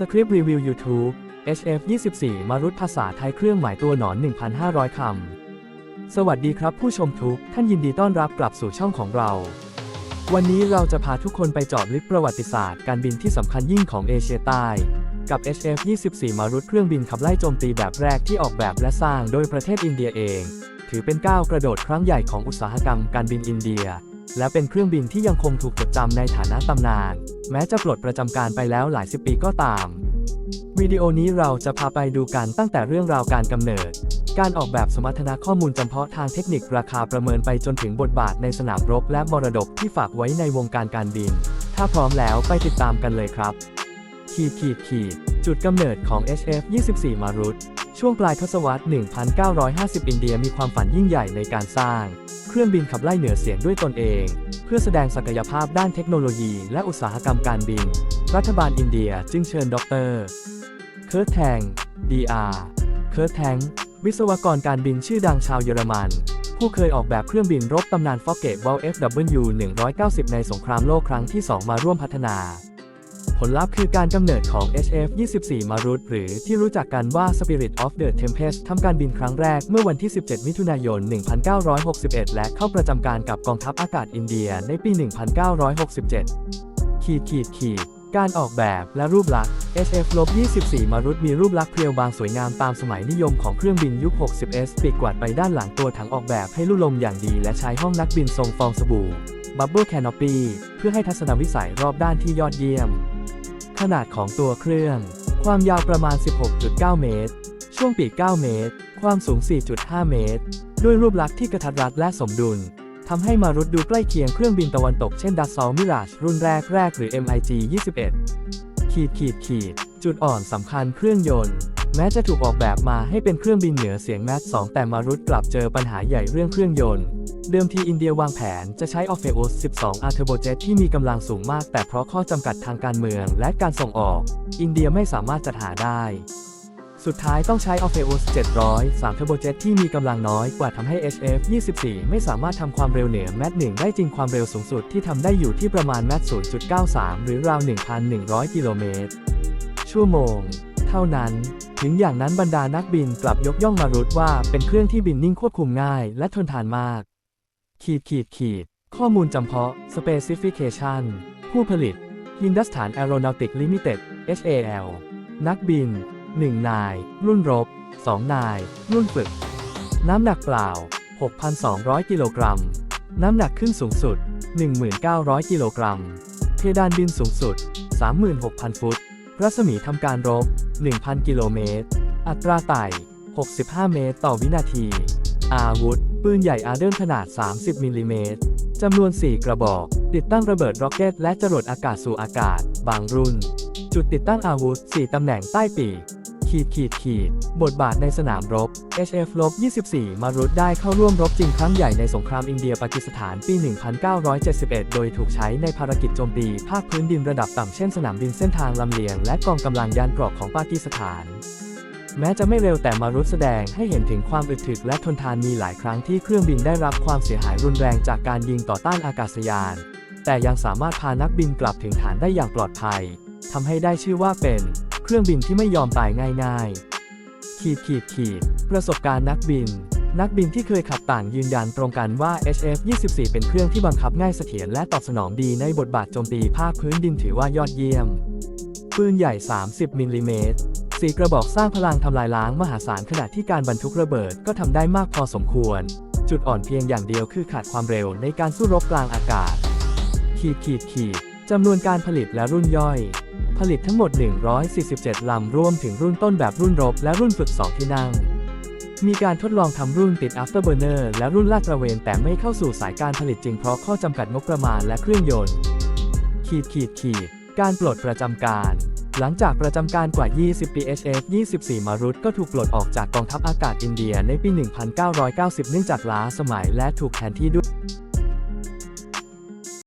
สคริปต์รีวิว YouTube HF 24มารุตภาษาไทยเครื่องหมายตัวหนอน 1,500 คำ สวัสดีครับผู้ชมทุก ท่านยินดีต้อนรับกลับสู่ช่องของเรา วันนี้เราจะพาทุกคนไปจาะลึกประวัติศาสตร์การบินที่สำคัญยิ่งของเอเชียใต้ กับ HF 24มารุตเครื่องบินขับไล่โจมตีแบบแรกที่ออกแบบและสร้างโดยประเทศอินเดียเอง ถือเป็นก้าวกระโดดครั้งใหญ่ของอุตสาหกรรมการบินอินเดีย และเป็นเครื่องบินที่ยังคงถูกจดจำในฐานะตำนาน แม้จะปลดประจำการไปแล้วหลายสิบปีก็ตาม วิดีโอนี้เราจะพาไปดูกันตั้งแต่เรื่องราวการกำเนิด การออกแบบสมรรถนะข้อมูลจำเพาะทางเทคนิคราคาประเมินไปจนถึงบทบาทในสนามรบและมรดกที่ฝากไว้ในวงการการบิน ถ้าพร้อมแล้วไปติดตามกันเลยครับขีดขีดขีดจุดกำเนิดของ HF 24 มารุต ช่วงปลายทศวรรษ 1950 อินเดียมีความฝันยิ่งใหญ่ในการสร้าง เครื่องบินขับไล่เหนือเสียงด้วยตนเอง เพื่อแสดงศักยภาพด้านเทคโนโลยีและอุตสาหกรรมการบิน รัฐบาลอินเดียจึงเชิญดรเคิร์ทแทง DR เคิร์ทแทงวิศวกรการบินชื่อดังชาวเยอรมัน ผู้เคยออกแบบเครื่องบินรบตำนานฟอกเกตวอล FW 190 ในสงครามโลกครั้งที่ 2 มาร่วมพัฒนา ผลลัพธ์คือการกำเนิดของ HF 24มารุตหรือที่รู้จักกันว่า Spirit of the Tempest ทำการบินครั้งแรกเมื่อวันที่ 17 มิถุนายน 1961 และเข้าประจำการกับกองทัพอากาศอินเดียในปี 1967 ขีดขีดขีดการออกแบบและรูปลักษณ์ HF-24 มารุตมีรูปลักษณ์เพรียวบางสวยงามตามสมัยนิยมของเครื่องบินยุค 60S ปีกกวาดไปด้านหลังตัวถังออกแบบให้ลู่ลมอย่างดี และใช้ห้องนักบินทรงฟองสบู่ Bubble Canopy เพื่อให้ทัศนวิสัยรอบด้านที่ยอดเยี่ยม ขนาดของตัวเครื่อง ความยาวประมาณ 16.9 เมตร ช่วงปีก 9 เมตร ความสูง 4.5 เมตร ด้วยรูปลักษณ์ที่กระทัดรัดและสมดุลทำให้มารุตดูใกล้เคียงเครื่องบินตะวันตกเช่นดัสซอลมิราชรุ่นแรกแรกหรือ MiG 21ขีดขีดขีดจุดอ่อนสำคัญเครื่องยนต์แม้จะถูกออกแบบมาให้เป็นเครื่องบินเหนือเสียงแมท2แต่มารุตกลับเจอปัญหาใหญ่เรื่องเครื่องยนต์ เดิมทีอินเดียวางแผนจะใช้ Orpheus 12 a t u r b o j e t ที่มีกำลังสูงมาก แต่เพราะข้อจำกัดทางการเมืองและการส่งออก อินเดียไม่สามารถจัดหาได้ สุดท้ายต้องใช้ Orpheus 700 3 Turbojet ที่มีกำลังน้อยกว่าทำให้ HF 24 ไม่สามารถทำความเร็วเหนือแมท1ได้จริงความเร็วสูงสุดที่ทำได้อยู่ที่ประมาณแมท0.93 หรือราว 1,100 กิโลเมตร ชั่วโมง เท่านั้นถึงอย่างนั้นบรรดานักบินกลับยกย่องมารุตว่าเป็นเครื่องที่บินนิ่งควบคุมง่ายและทนทานมาก ขีดขีดขีด ข้อมูลจำเพาะ Specification ผู้ผลิต Hindustan Aeronautic Limited HAL นักบิน 1 นาย รุ่นรบ 2 นาย รุ่นฝึก น้ำหนักเปล่า 6,200 กิโลกรัม น้ำหนักขึ้นสูงสุด 1,900 กิโลกรัม เพดานบินสูงสุด 36,000 ฟุต รัศมีทำการรบ 1,000 กิโลเมตร อัตราไต่ 65 เมตรต่อวินาที อาวุธ ปืนใหญ่อาร์เดิลขนาด 30 มิลลิเมตรจำนวน 4 กระบอก ติดตั้งระเบิดร็อกเก็ต และจรวดอากาศสู่อากาศ บางรุ่น จุดติดตั้งอาวุธ 4 ตำแหน่งใต้ปีกขีดขีดขีด บทบาทในสนามรบ HF-24 มารุตได้เข้าร่วมรบจริงครั้งใหญ่ในสงครามอินเดียปากีสถานปี 1971 โดยถูกใช้ในภารกิจโจมตีภาคพื้นดินระดับต่ำเช่นสนามบินเส้นทางลำเลียงและกองกำลังยานเกราะของปากีสถาน แม้จะไม่เร็วแต่มารุตแสดงให้เห็นถึงความอึดถึกและทนทานมีหลายครั้งที่เครื่องบินได้รับความเสียหายรุนแรงจากการยิงต่อต้านอากาศยาน แต่ยังสามารถพานักบินกลับถึงฐานได้อย่างปลอดภัยทำให้ได้ชื่อว่าเป็น เครื่องบินที่ไม่ยอมตายง่าย ๆ ขีดขีดขีดประสบการณ์นักบิน นักบินที่เคยขับต่างยืนยันตรงกันว่า HF-24 เป็นเครื่องที่บังคับง่ายเสถียรและตอบสนองดีในบทบาทโจมตีภาคพื้นดินถือว่ายอดเยี่ยมปืนใหญ่ 30มิลลิเมตร สีกระบอกสร้างพลังทำลายล้างมหาศาลขณะที่การบรรทุกระเบิดก็ทำได้มากพอสมควร จุดอ่อนเพียงอย่างเดียวคือขาดความเร็วในการสู้รบกลางอากาศ ขีดขีดขีดจำนวนการผลิตและรุ่นย่อย ผลิตทั้งหมด 147 ลำรวมถึงรุ่นต้นแบบรุ่นรบและรุ่นฝึก2ที่นั่ง มีการทดลองทำรุ่นติด Afterburner และรุ่นลาดตระเวนแต่ไม่เข้าสู่สายการผลิตจริงเพราะข้อจำกัดงบประมาณและเครื่องยนต์ ขีดขีดขีดการปลดประจำการ หลังจากประจำการกว่า 20 ปี HF 24 มารุตก็ถูกปลดออกจากกองทัพอากาศอินเดียในปี 1990 เนื่องจากล้าสมัยและถูกแทนที่ด้วย